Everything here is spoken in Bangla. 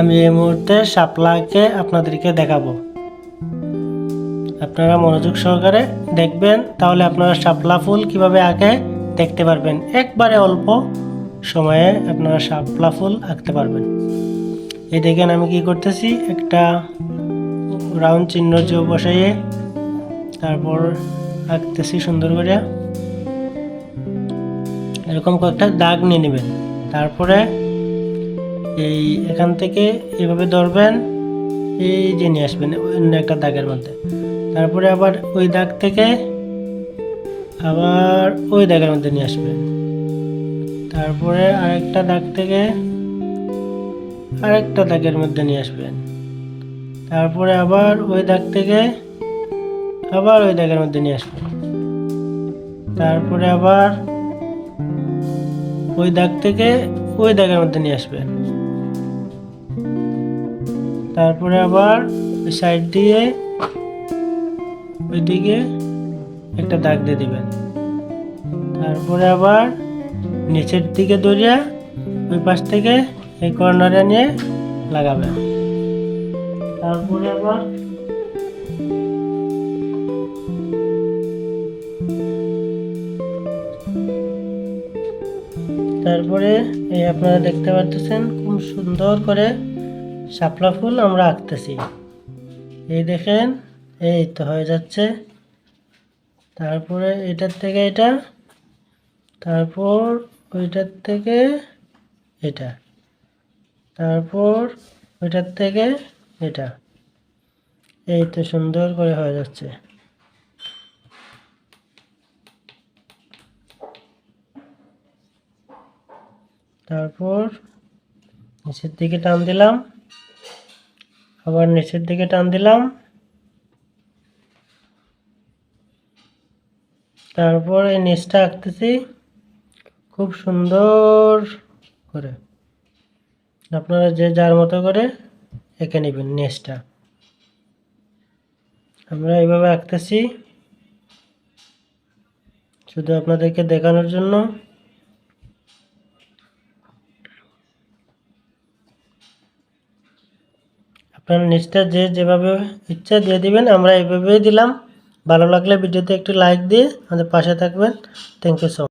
আমি এই মুহূর্তে শাপলাকে আপনাদেরকে দেখাবো। আপনারা মনোযোগ সহকারে দেখবেন, তাহলে আপনারা শাপলা ফুল কীভাবে আঁকে দেখতে পারবেন। একবারে অল্প সময়ে আপনারা শাপলা ফুল আঁকতে পারবেন। এই দেখেন আমি কি করতেছি, একটা রাউন্ড চিহ্ন যে বসাইয়ে তারপর আঁকতেছি সুন্দর করে। এরকম কয়েকটা দাগ নিয়ে নেবেন। তারপরে এই এখান থেকে এভাবে ধরবেন, এই যে নিয়ে আসবেন, অন্য একটা দাগের মধ্যে। তারপরে আবার ওই দাগ থেকে আবার ওই দাগের মধ্যে নিয়ে আসবেন। তারপরে আরেকটা দাগ থেকে আরেকটা দাগের মধ্যে নিয়ে আসবেন। তারপরে আবার ওই দাগ থেকে আবার ওই দাগের মধ্যে নিয়ে আসবেন। তারপরে আবার ওই দাগ থেকে ওই দাগের মধ্যে নিয়ে আসবেন। তারপরে আবার ওই সাইড দিয়ে ওইদিকে একটা দাগ দিয়ে দিবেন। তারপরে আবার নিচের দিকে দরিয়া ওই পাশ থেকে এই কর্নারে নিয়ে লাগাবেন। তারপরে আবার তারপরে এই আপনারা দেখতে পাচ্ছেন খুব সুন্দর করে শাপলা ফুল আমরা আঁকতেছি। এই দেখেন, এই তো হয়ে যাচ্ছে। তারপরে এটার থেকে এটা, তারপর ওইটার থেকে এটা, তারপর ওইটার থেকে এটা। এই তো সুন্দর করে হয়ে যাচ্ছে। তারপর নিচের দিকে টান দিলাম। আবার নিচের দিকে টান দিলাম। তারপর এই নিচটা আঁকতেছি খুব সুন্দর করে। আপনারা যে যার মতো করে এঁকে নেবেন নেচটা। আমরা এইভাবে আঁকতেছি। শুধু আপনাদেরকে দেখানোর জন্য। আপনার নিচটা যে যেভাবে ইচ্ছা দিয়ে দিবেন, আমরা এভাবেই দিলাম। ভালো লাগলে ভিডিওতে একটি লাইক দিয়ে আমাদের পাশে থাকবেন। Thank you so